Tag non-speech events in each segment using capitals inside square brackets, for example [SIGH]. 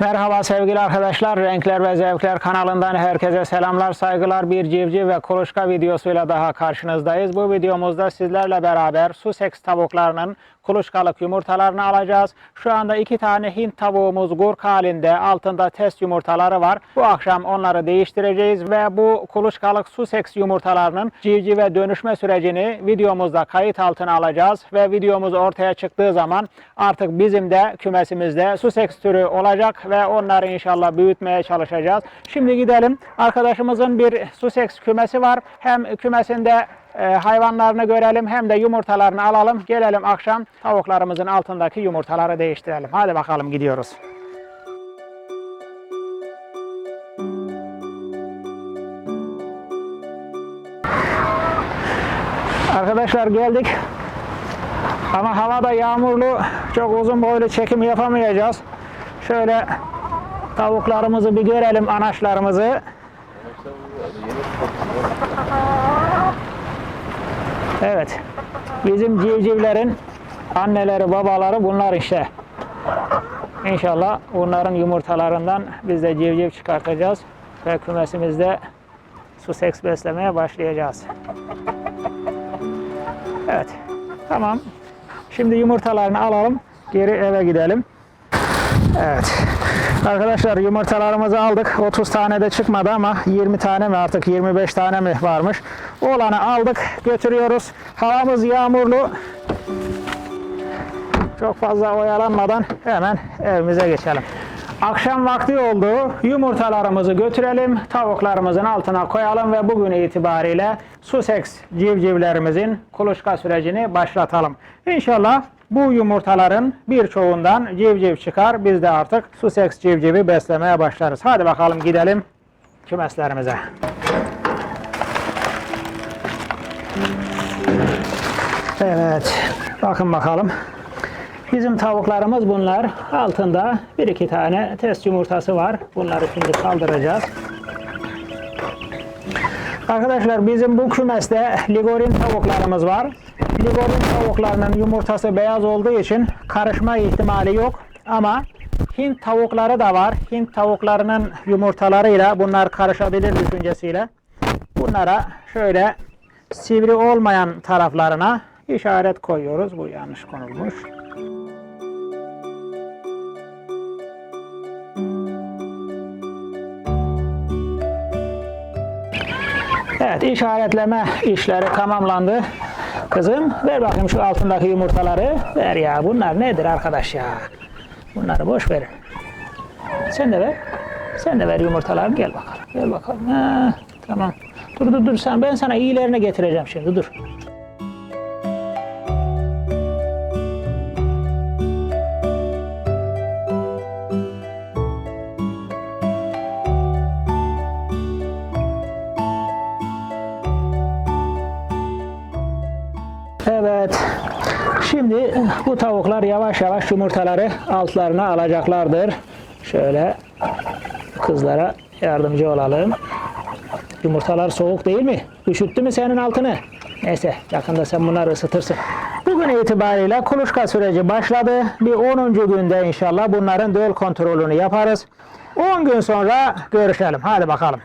Merhaba sevgili arkadaşlar. Renkler ve Zevkler kanalından herkese selamlar, saygılar. Bir civciv ve kuluçka videosuyla daha karşınızdayız. Bu videomuzda sizlerle beraber Sussex tavuklarının kuluçkalık yumurtalarını alacağız. Şu anda iki tane Hint tavuğumuz gurk halinde altında test yumurtaları var. Bu akşam onları değiştireceğiz ve bu kuluçkalık Sussex yumurtalarının civcive dönüşme sürecini videomuzda kayıt altına alacağız ve videomuz ortaya çıktığı zaman artık bizim de kümesimizde Sussex türü olacak ve onları inşallah büyütmeye çalışacağız. Şimdi gidelim. Arkadaşımızın bir Sussex kümesi var. Hem kümesinde e, hayvanlarını görelim hem de yumurtalarını alalım. Gelelim akşam tavuklarımızın altındaki yumurtaları değiştirelim. Hadi bakalım gidiyoruz. Arkadaşlar geldik. Ama hava da yağmurlu. Çok uzun boylu çekim yapamayacağız. Şöyle tavuklarımızı bir görelim, anaçlarımızı. Evet. Bizim civcivlerin anneleri, babaları bunlar işte. İnşallah bunların yumurtalarından biz de civciv çıkartacağız ve kümesimizde Sussex beslemeye başlayacağız. Evet. Tamam. Şimdi yumurtalarını alalım. Geri eve gidelim. Evet. Arkadaşlar yumurtalarımızı aldık. 30 tane de çıkmadı ama 20 tane mi artık 25 tane mi varmış. Olanı aldık götürüyoruz. Havamız yağmurlu. Çok fazla oyalanmadan hemen evimize geçelim. Akşam vakti oldu. Yumurtalarımızı götürelim. Tavuklarımızın altına koyalım ve bugün itibariyle Sussex civcivlerimizin kuluçka sürecini başlatalım. İnşallah bu yumurtaların birçoğundan civciv çıkar. Biz de artık Sussex civcivi beslemeye başlarız. Hadi bakalım gidelim kümeslerimize. Evet. Bakın bakalım. Bizim tavuklarımız bunlar. Altında bir iki tane test yumurtası var. Bunları şimdi kaldıracağız. Arkadaşlar bizim bu kümeste ligorin tavuklarımız var. Ligorin tavuklarının yumurtası beyaz olduğu için karışma ihtimali yok. Ama Hint tavukları da var. Hint tavuklarının yumurtalarıyla bunlar karışabilir düşüncesiyle. Bunlara şöyle sivri olmayan taraflarına işaret koyuyoruz. Bu yanlış konulmuş. Evet işaretleme işleri tamamlandı. Kızım ver bakayım şu altındaki yumurtaları. Ver ya bunlar nedir arkadaş ya. Bunları boş verin. Sen de ver. Sen de ver yumurtalarını gel bakalım. Gel bakalım. Ha, tamam. Dur dur dur sen ben sana iyilerini getireceğim şimdi dur. Tavuklar yavaş yavaş yumurtaları altlarına alacaklardır. Şöyle kızlara yardımcı olalım. Yumurtalar soğuk değil mi? Üşüttü mü senin altını? Neyse yakında sen bunları ısıtırsın. Bugün itibariyle kuluçka süreci başladı. Bir 10. günde inşallah bunların döl kontrolünü yaparız. 10 gün sonra görüşelim. Hadi bakalım.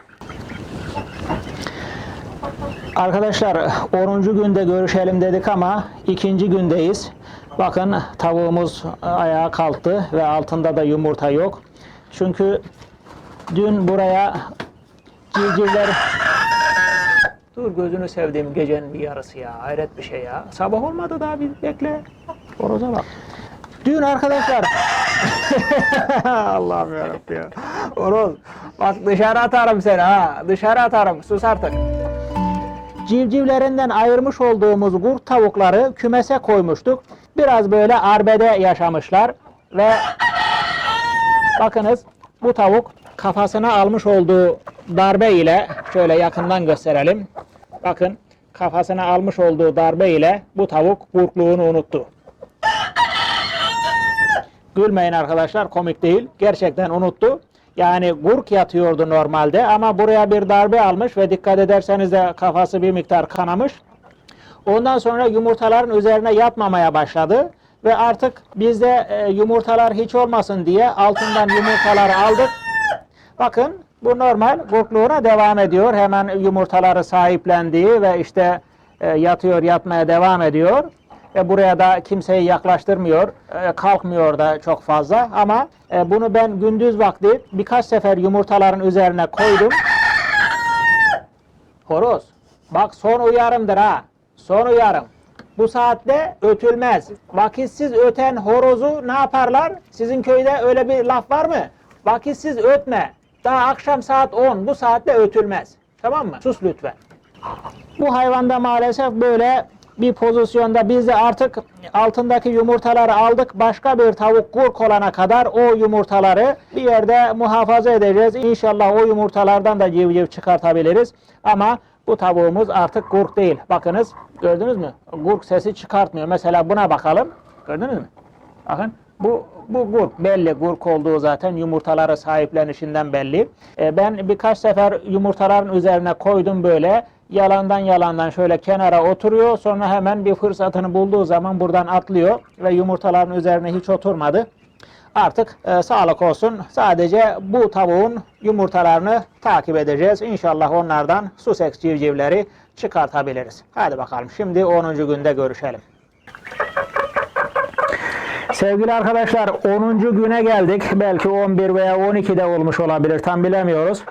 Arkadaşlar 10. günde görüşelim dedik ama ikinci gündeyiz. Bakın tavuğumuz ayağa kalktı ve altında da yumurta yok. Çünkü dün buraya civcivler Dur gözünü sevdiğim gecenin bir yarısı ya. Hayret bir şey ya. Sabah olmadı daha bir bekle. Horoza bak. Dün arkadaşlar [LAUGHS] Allah'ım yarabbim ya. Horoz bak dışarı atarım seni ha. Dışarı atarım. Sus artık civcivlerinden ayırmış olduğumuz kurt tavukları kümese koymuştuk. Biraz böyle arbede yaşamışlar ve bakınız bu tavuk kafasına almış olduğu darbe ile şöyle yakından gösterelim. Bakın kafasına almış olduğu darbe ile bu tavuk kurtluğunu unuttu. Gülmeyin arkadaşlar komik değil. Gerçekten unuttu. Yani gurk yatıyordu normalde ama buraya bir darbe almış ve dikkat ederseniz de kafası bir miktar kanamış. Ondan sonra yumurtaların üzerine yatmamaya başladı ve artık bizde e, yumurtalar hiç olmasın diye altından yumurtaları aldık. Bakın bu normal gurkluğuna devam ediyor. Hemen yumurtaları sahiplendiği ve işte e, yatıyor yatmaya devam ediyor. Ve buraya da kimseyi yaklaştırmıyor. e, kalkmıyor da çok fazla ama e, bunu ben gündüz vakti birkaç sefer yumurtaların üzerine koydum. Horoz. Bak son uyarımdır ha. Son uyarım. Bu saatte ötülmez. Vakitsiz öten horozu ne yaparlar? Sizin köyde öyle bir laf var mı? Vakitsiz ötme. Daha akşam saat 10 bu saatte ötülmez. Tamam mı? Sus lütfen. Bu hayvanda maalesef böyle bir pozisyonda biz de artık altındaki yumurtaları aldık. Başka bir tavuk gurk olana kadar o yumurtaları bir yerde muhafaza edeceğiz. İnşallah o yumurtalardan da civciv çıkartabiliriz. Ama bu tavuğumuz artık gurk değil. Bakınız gördünüz mü? Gurk sesi çıkartmıyor. Mesela buna bakalım. Gördünüz mü? Bakın bu bu gurk belli gurk olduğu zaten yumurtaları sahiplenişinden belli. E, ben birkaç sefer yumurtaların üzerine koydum böyle. Yalandan yalandan şöyle kenara oturuyor. Sonra hemen bir fırsatını bulduğu zaman buradan atlıyor ve yumurtaların üzerine hiç oturmadı. Artık e, sağlık olsun. Sadece bu tavuğun yumurtalarını takip edeceğiz. İnşallah onlardan Sussex civcivleri çıkartabiliriz. Hadi bakalım şimdi 10. günde görüşelim. Sevgili arkadaşlar 10. güne geldik. Belki 11 veya 12 de olmuş olabilir. Tam bilemiyoruz.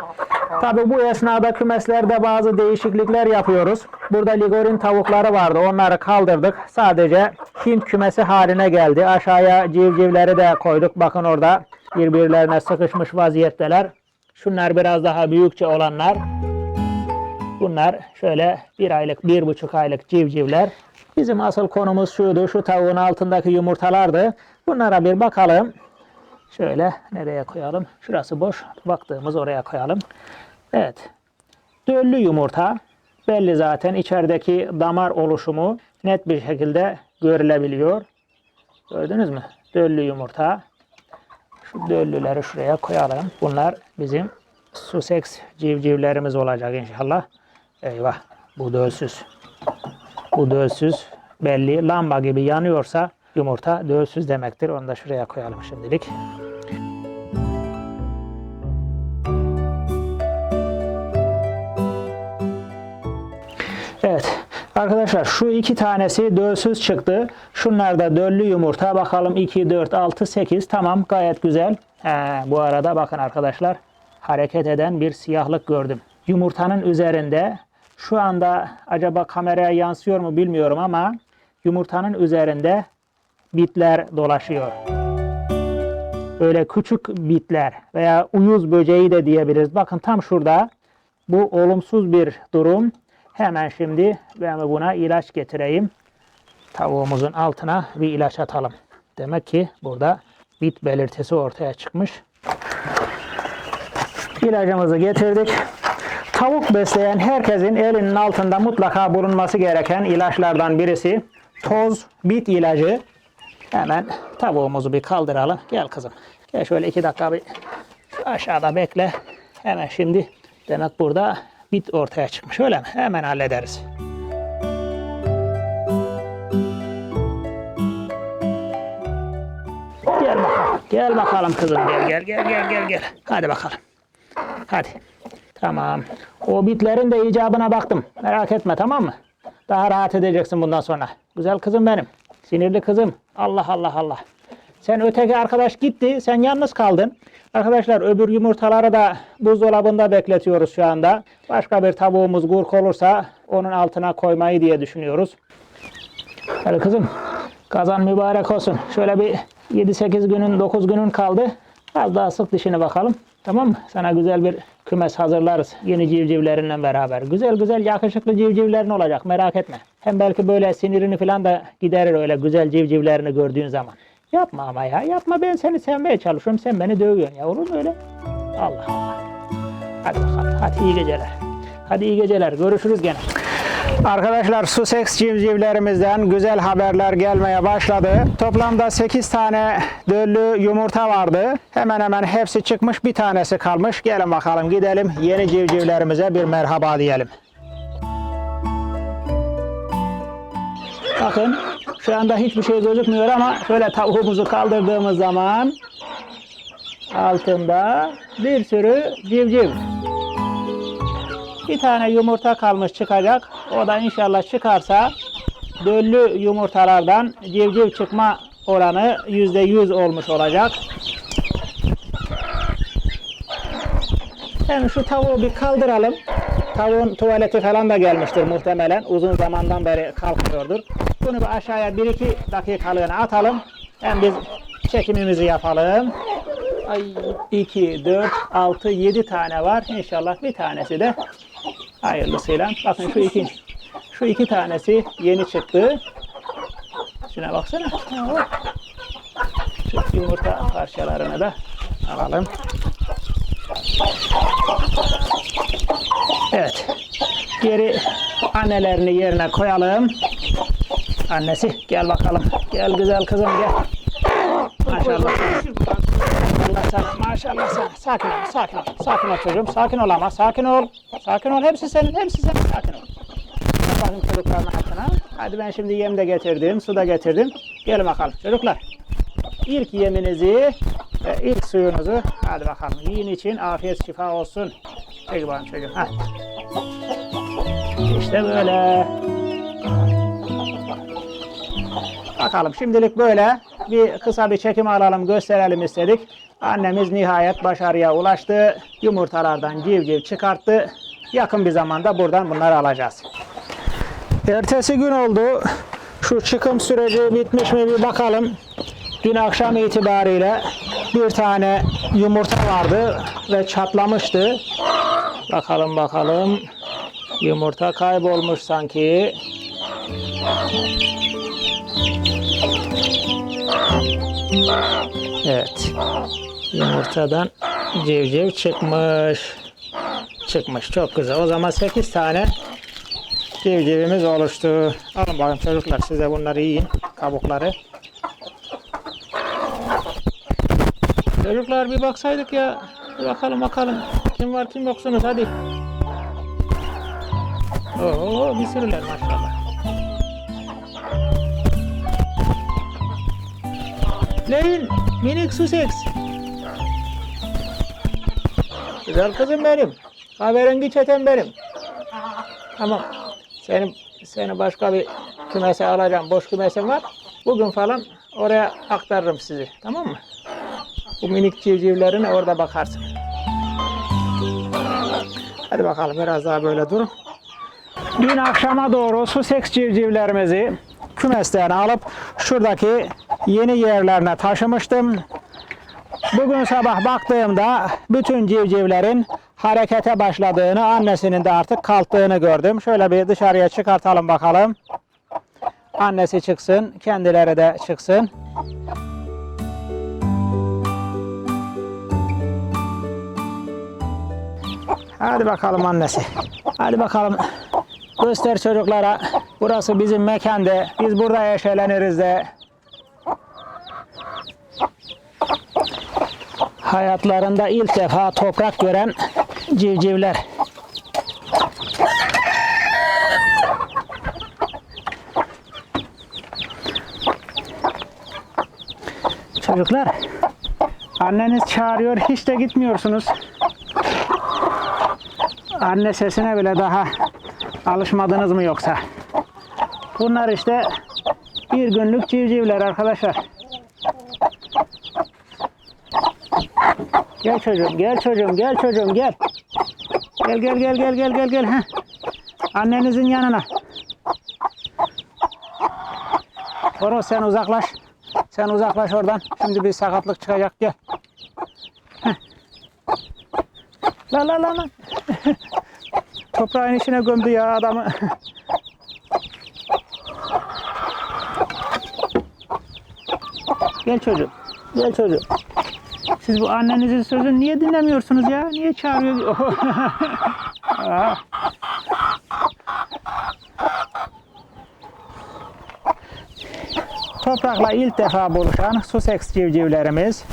Tabi bu esnada kümeslerde bazı değişiklikler yapıyoruz. Burada ligorin tavukları vardı. Onları kaldırdık. Sadece Hint kümesi haline geldi. Aşağıya civcivleri de koyduk. Bakın orada birbirlerine sıkışmış vaziyetteler. Şunlar biraz daha büyükçe olanlar. Bunlar şöyle bir aylık, bir buçuk aylık civcivler. Bizim asıl konumuz şuydu, şu tavuğun altındaki yumurtalardı. Bunlara bir bakalım. Şöyle nereye koyalım? Şurası boş. Baktığımız oraya koyalım. Evet. Döllü yumurta. Belli zaten içerideki damar oluşumu net bir şekilde görülebiliyor. Gördünüz mü? Döllü yumurta. Şu döllüleri şuraya koyalım. Bunlar bizim Sussex civcivlerimiz olacak inşallah. Eyvah. Bu dölsüz. Bu dölsüz belli. Lamba gibi yanıyorsa yumurta dölsüz demektir. Onu da şuraya koyalım şimdilik. Arkadaşlar şu iki tanesi dölsüz çıktı. Şunlar da döllü yumurta. Bakalım 2, 4, 6, 8. Tamam gayet güzel. He, bu arada bakın arkadaşlar hareket eden bir siyahlık gördüm. Yumurtanın üzerinde şu anda acaba kameraya yansıyor mu bilmiyorum ama yumurtanın üzerinde bitler dolaşıyor. Böyle küçük bitler veya uyuz böceği de diyebiliriz. Bakın tam şurada bu olumsuz bir durum. Hemen şimdi ben buna ilaç getireyim. Tavuğumuzun altına bir ilaç atalım. Demek ki burada bit belirtisi ortaya çıkmış. İlacımızı getirdik. Tavuk besleyen herkesin elinin altında mutlaka bulunması gereken ilaçlardan birisi toz bit ilacı. Hemen tavuğumuzu bir kaldıralım. Gel kızım. Gel şöyle iki dakika bir aşağıda bekle. Hemen şimdi demek burada bit ortaya çıkmış öyle mi? Hemen hallederiz. Gel bakalım. Gel bakalım kızım. Gel gel gel gel gel gel. Hadi bakalım. Hadi. Tamam. O bitlerin de icabına baktım. Merak etme tamam mı? Daha rahat edeceksin bundan sonra. Güzel kızım benim. Sinirli kızım. Allah Allah Allah. Sen öteki arkadaş gitti. Sen yalnız kaldın. Arkadaşlar öbür yumurtaları da buzdolabında bekletiyoruz şu anda. Başka bir tavuğumuz gurk olursa onun altına koymayı diye düşünüyoruz. Hadi kızım. Kazan mübarek olsun. Şöyle bir 7-8 günün 9 günün kaldı. Az daha sık dişini bakalım. Tamam mı? Sana güzel bir kümes hazırlarız. Yeni civcivlerinle beraber. Güzel güzel yakışıklı civcivlerin olacak. Merak etme. Hem belki böyle sinirini falan da giderir öyle güzel civcivlerini gördüğün zaman. Yapma ama ya. Yapma ben seni sevmeye çalışıyorum. Sen beni dövüyorsun ya. Olur mu öyle? Allah Allah. Hadi bakalım. Hadi iyi geceler. Hadi iyi geceler. Görüşürüz gene. Arkadaşlar Sussex civcivlerimizden güzel haberler gelmeye başladı. Toplamda 8 tane döllü yumurta vardı. Hemen hemen hepsi çıkmış. Bir tanesi kalmış. Gelin bakalım gidelim. Yeni civcivlerimize bir merhaba diyelim. Bakın Şu anda hiçbir şey gözükmüyor ama şöyle tavuğumuzu kaldırdığımız zaman altında bir sürü civciv. Bir tane yumurta kalmış çıkacak. O da inşallah çıkarsa döllü yumurtalardan civciv çıkma oranı yüzde yüz olmuş olacak. Hem şu tavuğu bir kaldıralım. Tavuğun tuvaleti falan da gelmiştir muhtemelen. Uzun zamandan beri kalkmıyordur. Bunu bir aşağıya 1-2 dakikalığına atalım. Hem biz çekimimizi yapalım. Ay 2, 4, 6, 7 tane var. İnşallah bir tanesi de hayırlısıyla. Bakın şu iki, şu iki tanesi yeni çıktı. Şuna baksana. Şu yumurta parçalarını da alalım. Evet. Geri annelerini yerine koyalım. Annesi gel bakalım. Gel güzel kızım gel. Maşallah. Maşallah sana. Maşallah sana. Sakin ol, sakin ol. Sakin ol çocuğum. Sakin ol ama. Sakin ol. Sakin ol. Hepsi senin, hepsi senin. Sakin ol. Bak Bakın çocukların altına. Hadi ben şimdi yem de getirdim, su da getirdim. Gelin bakalım çocuklar. İlk yeminizi ve ilk suyunuzu hadi bakalım yiyin için afiyet şifa olsun. Çek bakalım çocuğum. Ha. İşte böyle. Bakalım şimdilik böyle bir kısa bir çekim alalım gösterelim istedik. Annemiz nihayet başarıya ulaştı. Yumurtalardan civciv çıkarttı. Yakın bir zamanda buradan bunları alacağız. Ertesi gün oldu. Şu çıkım süreci bitmiş mi bir bakalım. Dün akşam itibariyle bir tane yumurta vardı ve çatlamıştı. Bakalım bakalım. Yumurta kaybolmuş sanki. Evet. Yumurtadan civciv çıkmış. Çıkmış. Çok güzel. O zaman 8 tane civcivimiz oluştu. Alın bakın çocuklar size bunları yiyin. Kabukları. Çocuklar bir baksaydık ya. Bir bakalım bakalım. Kim var kim yoksunuz hadi. Oo bir sürüler maşallah. Leyin minik Sussex. Güzel kızım benim. Kahverengi çetem benim. Tamam. Seni, seni başka bir kümese alacağım. Boş kümesim var. Bugün falan oraya aktarırım sizi. Tamam mı? Bu minik civcivlerine orada bakarsın. Hadi bakalım biraz daha böyle durun. Dün akşama doğru Sussex civcivlerimizi kümesten alıp şuradaki yeni yerlerine taşımıştım. Bugün sabah baktığımda bütün civcivlerin harekete başladığını, annesinin de artık kalktığını gördüm. Şöyle bir dışarıya çıkartalım bakalım. Annesi çıksın, kendileri de çıksın. Hadi bakalım annesi. Hadi bakalım. Göster çocuklara. Burası bizim mekanda. Biz burada yaşayanırız de. Hayatlarında ilk defa toprak gören civcivler. Çocuklar, anneniz çağırıyor, hiç de gitmiyorsunuz. Anne sesine bile daha alışmadınız mı yoksa? Bunlar işte bir günlük civcivler arkadaşlar. Gel çocuğum, gel çocuğum, gel çocuğum, gel. Gel, gel, gel, gel, gel, gel, gel. Heh. Annenizin yanına. Horoz sen uzaklaş. Sen uzaklaş oradan. Şimdi bir sakatlık çıkacak, gel. Heh. La la la la. Toprağın içine gömdü ya adamı. Gel çocuğum. Gel çocuğum. Siz bu annenizin sözünü niye dinlemiyorsunuz ya? Niye çağırıyor? Toprakla ilk defa buluşan Sussex civcivlerimiz.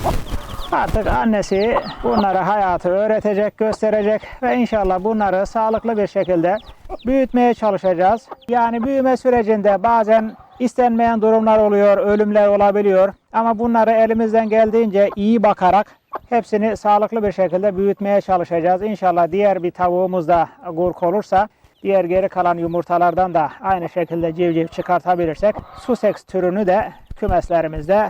Artık annesi bunlara hayatı öğretecek, gösterecek ve inşallah bunları sağlıklı bir şekilde büyütmeye çalışacağız. Yani büyüme sürecinde bazen istenmeyen durumlar oluyor, ölümler olabiliyor. Ama bunları elimizden geldiğince iyi bakarak hepsini sağlıklı bir şekilde büyütmeye çalışacağız. İnşallah diğer bir tavuğumuz da gurk olursa diğer geri kalan yumurtalardan da aynı şekilde civciv çıkartabilirsek Sussex türünü de kümeslerimizde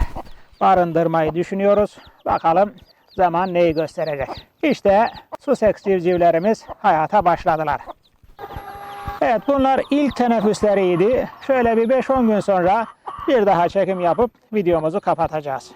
barındırmayı düşünüyoruz. Bakalım zaman neyi gösterecek. İşte Sussex civcivlerimiz hayata başladılar. Evet bunlar ilk teneffüsleriydi. Şöyle bir 5-10 gün sonra bir daha çekim yapıp videomuzu kapatacağız.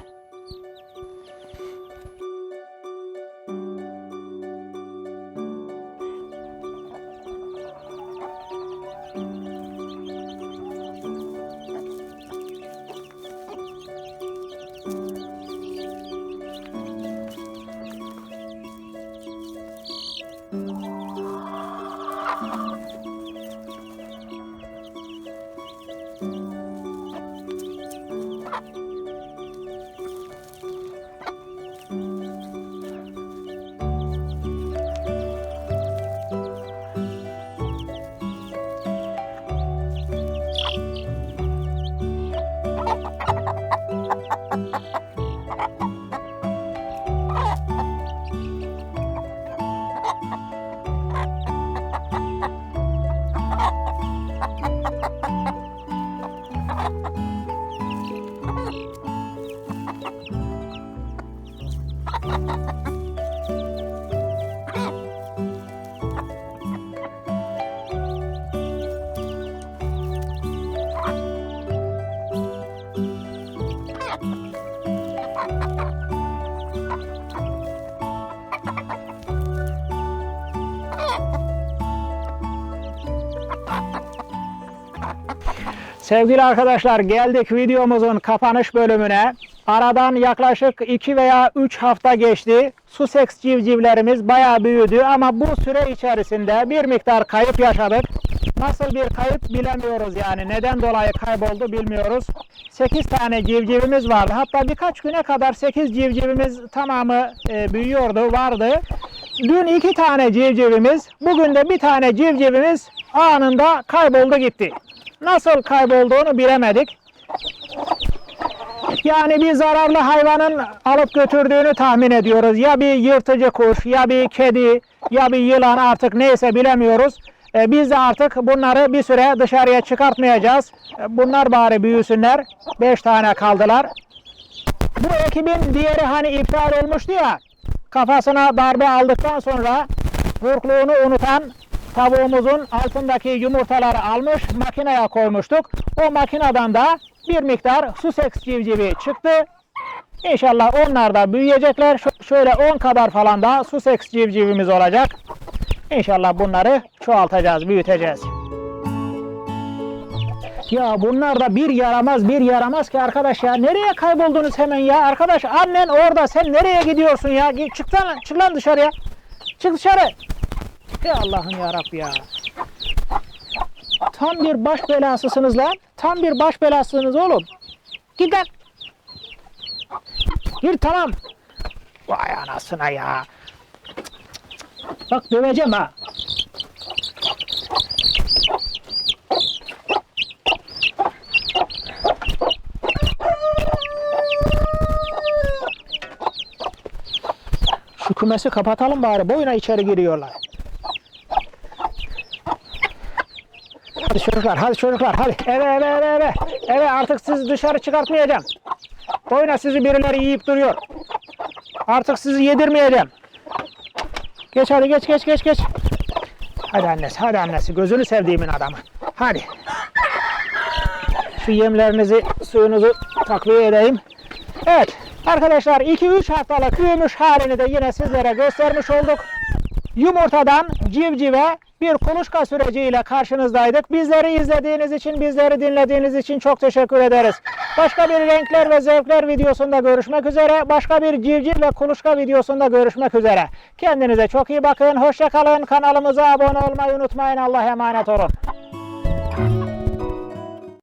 Sevgili arkadaşlar geldik videomuzun kapanış bölümüne. Aradan yaklaşık 2 veya 3 hafta geçti. Sussex civcivlerimiz bayağı büyüdü ama bu süre içerisinde bir miktar kayıp yaşadık. Nasıl bir kayıp bilemiyoruz yani. Neden dolayı kayboldu bilmiyoruz. 8 tane civcivimiz vardı. Hatta birkaç güne kadar 8 civcivimiz tamamı e, büyüyordu, vardı. Dün 2 tane civcivimiz, bugün de bir tane civcivimiz anında kayboldu gitti. Nasıl kaybolduğunu bilemedik. Yani bir zararlı hayvanın alıp götürdüğünü tahmin ediyoruz. Ya bir yırtıcı kuş, ya bir kedi, ya bir yılan artık neyse bilemiyoruz. E, biz de artık bunları bir süre dışarıya çıkartmayacağız. E, bunlar bari büyüsünler. 5 tane kaldılar. Bu ekibin diğeri hani iptal olmuştu ya. Kafasına darbe aldıktan sonra vurkluğunu unutan tavuğumuzun altındaki yumurtaları almış makineye koymuştuk. O makineden da bir miktar Sussex civcivi çıktı. İnşallah onlar da büyüyecekler. Şöyle 10 kadar falan da Sussex civcivimiz olacak. İnşallah bunları çoğaltacağız, büyüteceğiz. Ya bunlar da bir yaramaz bir yaramaz ki arkadaş ya. Nereye kayboldunuz hemen ya? Arkadaş annen orada sen nereye gidiyorsun ya? Çık lan, çık lan dışarıya. Çık dışarı. Ey Allah'ım ya ya. Tam bir baş belasısınız lan. Tam bir baş belasısınız oğlum. Git lan. Gir tamam. Vay anasına ya. Bak döveceğim ha. Şu kümesi kapatalım bari. Boyuna içeri giriyorlar. Hadi çocuklar, hadi çocuklar, hadi. Eve, eve, eve, eve. Eve artık sizi dışarı çıkartmayacağım. Boyuna sizi birileri yiyip duruyor. Artık sizi yedirmeyeceğim. Geç hadi geç geç geç geç. Hadi annesi hadi annesi gözünü sevdiğimin adamı. Hadi. Şu yemlerinizi suyunuzu takviye edeyim. Evet arkadaşlar 2-3 haftalık büyümüş halini de yine sizlere göstermiş olduk. Yumurtadan civcive bir kuluçka süreciyle karşınızdaydık. Bizleri izlediğiniz için, bizleri dinlediğiniz için çok teşekkür ederiz. Başka bir renkler ve zevkler videosunda görüşmek üzere. Başka bir civciv ve kuluçka videosunda görüşmek üzere. Kendinize çok iyi bakın. Hoşçakalın. Kanalımıza abone olmayı unutmayın. Allah'a emanet olun.